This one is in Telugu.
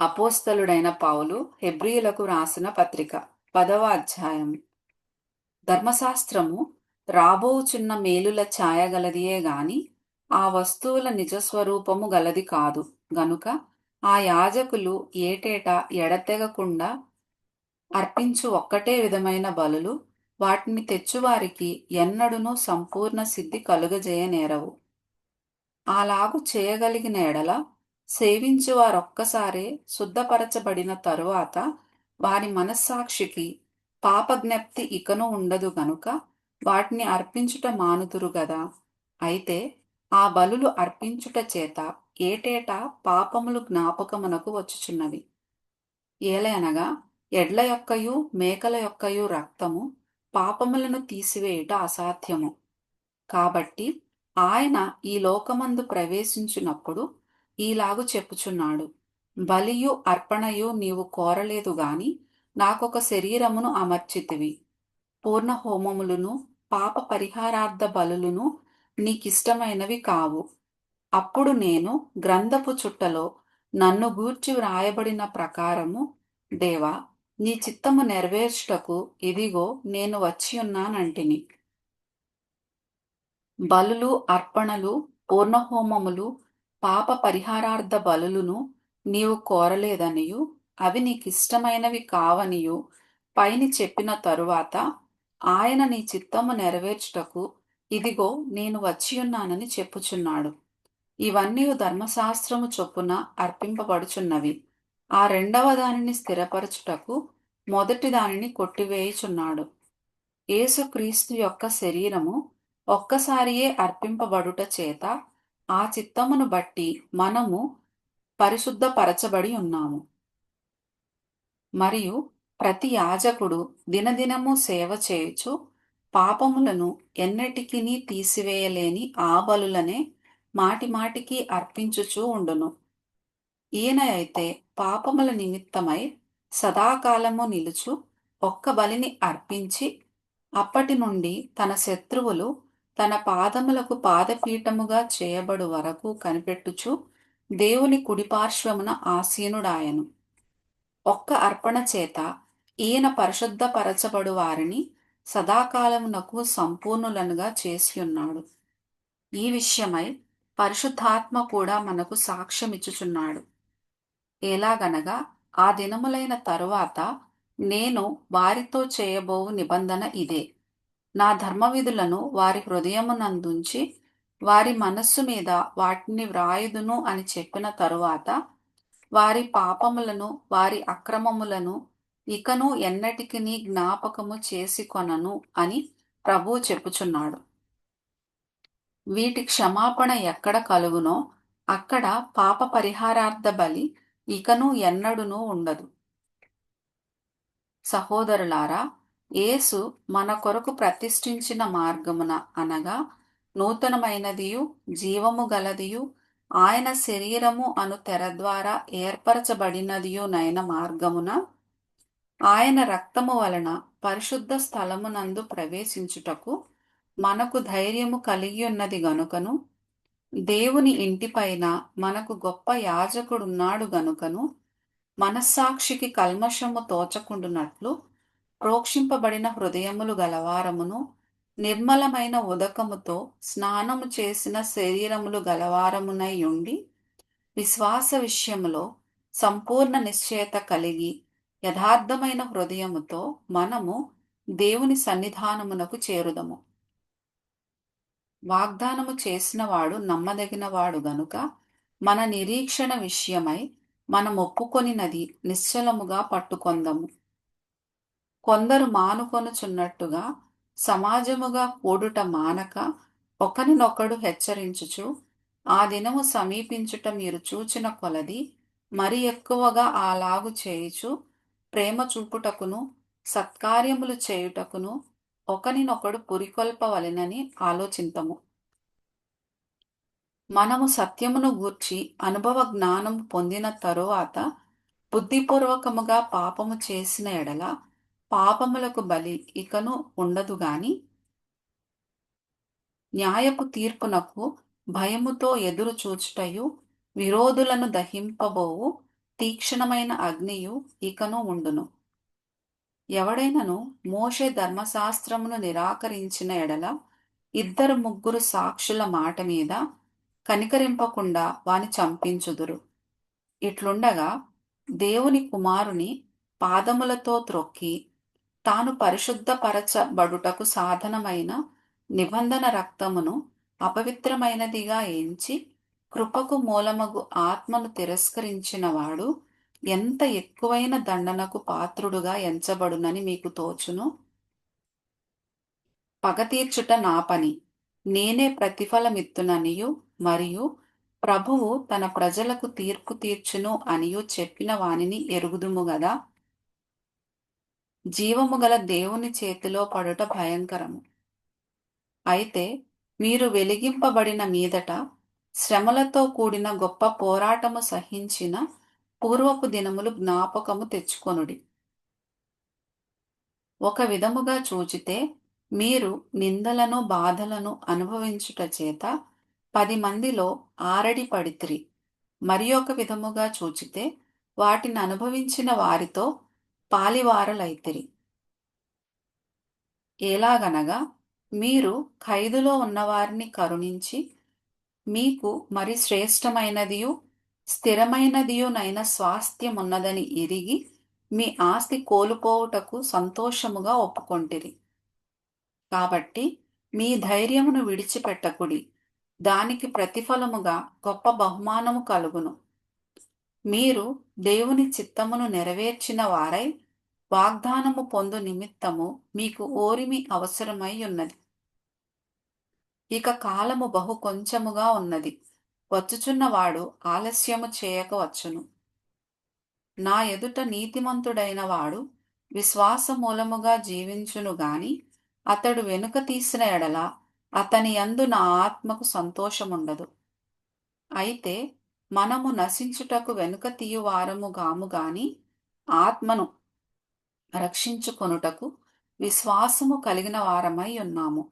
అపోస్తలుడైన పౌలు హెబ్రీయులకు రాసిన పత్రిక పదవ అధ్యాయం. ధర్మశాస్త్రము రాబోచున్న మేలుల ఛాయ గలదియే గాని ఆ వస్తువుల నిజస్వరూపము గలది కాదు. గనుక ఆ యాజకులు ఏటేటా ఎడతెగకుండా అర్పించు ఒక్కటే విధమైన బలులు వాటిని తెచ్చువారికి ఎన్నడునూ సంపూర్ణ సిద్ధి కలుగజేయనేరవు. అలాగు చేయగలిగిన ఎడల సేవించు వారొక్కసారే శుద్ధపరచబడిన తరువాత వారి మనస్సాక్షికి పాపజ్ఞప్తి ఇకను ఉండదు గనుక వాటిని అర్పించుట మానుదురు గదా. అయితే ఆ బలులు అర్పించుట చేత ఏటేటా పాపములు జ్ఞాపకమునకు వచ్చుచున్నవి. ఏలయనగా ఎడ్ల యొక్కయు మేకల యొక్కయు రక్తము పాపములను తీసివేయుట అసాధ్యము. కాబట్టి ఆయన ఈ లోకమందు ప్రవేశించినప్పుడు ఈలాగు చెప్పుచున్నాడు. బలియు అర్పణయు నీవు కోరలేదు గాని నాకొక శరీరమును అమర్చితివి. పూర్ణ హోమములను పాప పరిహారార్థ బలులను నీకిష్టమైనవి కావు. అప్పుడు నేను గ్రంథపు చుట్టలో నన్ను గూర్చి వ్రాయబడిన ప్రకారము దేవా నీ చిత్తము నెరవేర్చుటకు ఇదిగో నేను వచ్చియున్నానంటిని. బలులు అర్పణలు పూర్ణహోమములు పాప పరిహారార్థ బలులను నీవు కోరలేదనియు అవి నీకిష్టమైనవి కావనియు పైని చెప్పిన తరువాత ఆయన నీ చిత్తము నెరవేర్చుటకు ఇదిగో నేను వచ్చియున్నానని చెప్పుచున్నాడు. ఇవన్నీ ధర్మశాస్త్రము చొప్పున అర్పింపబడుచున్నవి. ఆ రెండవ దానిని స్థిరపరచుటకు మొదటి దానిని కొట్టివేయుచున్నాడు. యేసుక్రీస్తు యొక్క శరీరము ఒక్కసారియే అర్పింపబడుట చేత ఆ చిత్తమును బట్టి మనము పరిశుద్ధపరచబడి ఉన్నాము. మరియు ప్రతి యాజకుడు దినదినము సేవ చేయుచు పాపములను ఎన్నటికినీ తీసివేయలేని ఆ బలులనే మాటిమాటికి అర్పించుచూ ఉండును. ఈయన అయితే పాపముల నిమిత్తమై సదాకాలము నిలుచు ఒక్క బలిని అర్పించి అప్పటి నుండి తన శత్రువులు తన పాదములకు పాదపీఠముగా చేయబడు వరకు కనిపెట్టుచు దేవుని కుడిపార్శ్వమున ఆసీనుడాయను. ఒక్క అర్పణ చేత ఈయన పరిశుద్ధపరచబడు వారిని సదాకాలమునకు సంపూర్ణులనుగా చేసి ఉన్నాడు ఈ విషయమై పరిశుద్ధాత్మ కూడా మనకు సాక్ష్యమిచ్చుచున్నాడు. ఎలాగనగా ఆ దినములైన తరువాత నేను వారితో చేయబోవు నిబంధన ఇదే. నా ధర్మవిధులను వారి హృదయమునందుంచి వారి మనస్సు మీద వాటిని వ్రాయుదును అని చెప్పిన తరువాత వారి పాపములను వారి అక్రమములను ఇకను ఎన్నటికిని జ్ఞాపకము చేసి కొనను అని ప్రభు చెప్పుచున్నాడు. వీటి క్షమాపణ ఎక్కడ కలుగునో అక్కడ పాప పరిహారార్థ బలి ఇకను ఎన్నడునూ ఉండదు. సహోదరులారా యేసు మన కొరకు ప్రతిష్ఠించిన మార్గమున అనగా నూతనమైనదియు జీవము గలదియు ఆయన శరీరము అను తెర ద్వారా ఏర్పరచబడినదియునైన మార్గమున ఆయన రక్తము వలన పరిశుద్ధ స్థలమునందు ప్రవేశించుటకు మనకు ధైర్యము కలిగి ఉన్నది గనుకను దేవుని ఇంటిపైన మనకు గొప్ప యాజకుడున్నాడు గనుకను మనస్సాక్షికి కల్మషము తోచకుండునట్లు ప్రోక్షింపబడిన హృదయములు గలవారమును నిర్మలమైన ఉదకముతో స్నానము చేసిన శరీరములు గలవారమునై ఉండి విశ్వాస విషయములో సంపూర్ణ నిశ్చయత కలిగి యథార్థమైన హృదయముతో మనము దేవుని సన్నిధానమునకు చేరుదము. వాగ్దానము చేసినవాడు నమ్మదగినవాడు గనుక మన నిరీక్షణ విషయమై మనం ఒప్పుకొనినది నిశ్చలముగా పట్టుకొందము. కొందరు మానుకొనుచున్నట్టుగా సమాజముగా కూడుట మానక ఒకరినొకడు హెచ్చరించుచు ఆ దినము సమీపించుట మీరు చూచిన కొలది మరి ఎక్కువగా అలాగు చేయుచు ప్రేమ చూపుటకును సత్కార్యములు చేయుటకును ఒకనినొకడు పురికొల్పవలెనని ఆలోచింతము మనము సత్యమును గూర్చి అనుభవ జ్ఞానం పొందిన తరువాత బుద్ధిపూర్వకముగా పాపము చేసిన ఎడల పాపములకు బలి ఇకను ఉండదు గాని న్యాయపు తీర్పునకు భయముతో ఎదురు చూచుటయు విరోధులను దహింపబోవు తీక్షణమైన అగ్నియు ఇకను ఉండును. ఎవడైనను మోషే ధర్మశాస్త్రమును నిరాకరించిన ఎడల ఇద్దరు ముగ్గురు సాక్షుల మాట మీద కనికరింపకుండా వాని చంపించుదురు. ఇట్లుండగా దేవుని కుమారుని పాదములతో త్రొక్కి తాను పరిశుద్ధపరచబడుటకు సాధనమైన నిబంధన రక్తమును అపవిత్రమైనదిగా ఎంచి కృపకు మూలమగు ఆత్మను తిరస్కరించిన వాడు ఎంత ఎక్కువైన దండనకు పాత్రుడుగా ఎంచబడునని మీకు తోచును. పగ తీర్చుట నా పని. నేనే ప్రతిఫలమిత్తుననియు మరియు ప్రభువు తన ప్రజలకు తీర్పు తీర్చును అనియు చెప్పిన వానిని ఎరుగుదుము గదా. జీవము గల దేవుని చేతిలో పడుట భయంకరము. అయితే మీరు వెలిగింపబడిన మీదట శ్రమలతో కూడిన గొప్ప పోరాటము సహించిన పూర్వపు దినములు జ్ఞాపకము తెచ్చుకొనుడి. ఒక విధముగా చూచితే మీరు నిందలను బాధలను అనుభవించుట చేత పది మందిలో ఆరడి పడితిరి. మరి ఒక విధముగా చూచితే వాటిని అనుభవించిన వారితో పాలివారలైతిరి. ఎలాగనగా మీరు ఖైదులో ఉన్నవారిని కరుణించి మీకు మరి శ్రేష్టమైనదియు స్థిరమైనదియునైన స్వాస్థ్యమున్నదని ఎరిగి మీ ఆస్తి కోల్పోవుటకు సంతోషముగా ఒప్పుకొంటిరి. కాబట్టి మీ ధైర్యమును విడిచిపెట్టకుడి. దానికి ప్రతిఫలముగా గొప్ప బహుమానము కలుగును. మీరు దేవుని చిత్తమును నెరవేర్చిన వారై వాగ్దానము పొందు నిమిత్తము మీకు ఓరిమి అవసరమై ఉన్నది. ఇక కాలము బహు కొంచెముగా ఉన్నది. వచ్చుచున్నవాడు ఆలస్యము చేయకవచ్చును నా ఎదుట నీతిమంతుడైన వాడు విశ్వాస మూలముగా జీవించును గాని అతడు వెనుక తీసిన ఎడల అతని యందు నా ఆత్మకు సంతోషముండదు. అయితే మనము నశించుటకు వెనుక తీయువారము గాము గాని ఆత్మను రక్షించుకొనుటకు విశ్వాసము కలిగిన వారమై ఉన్నాము.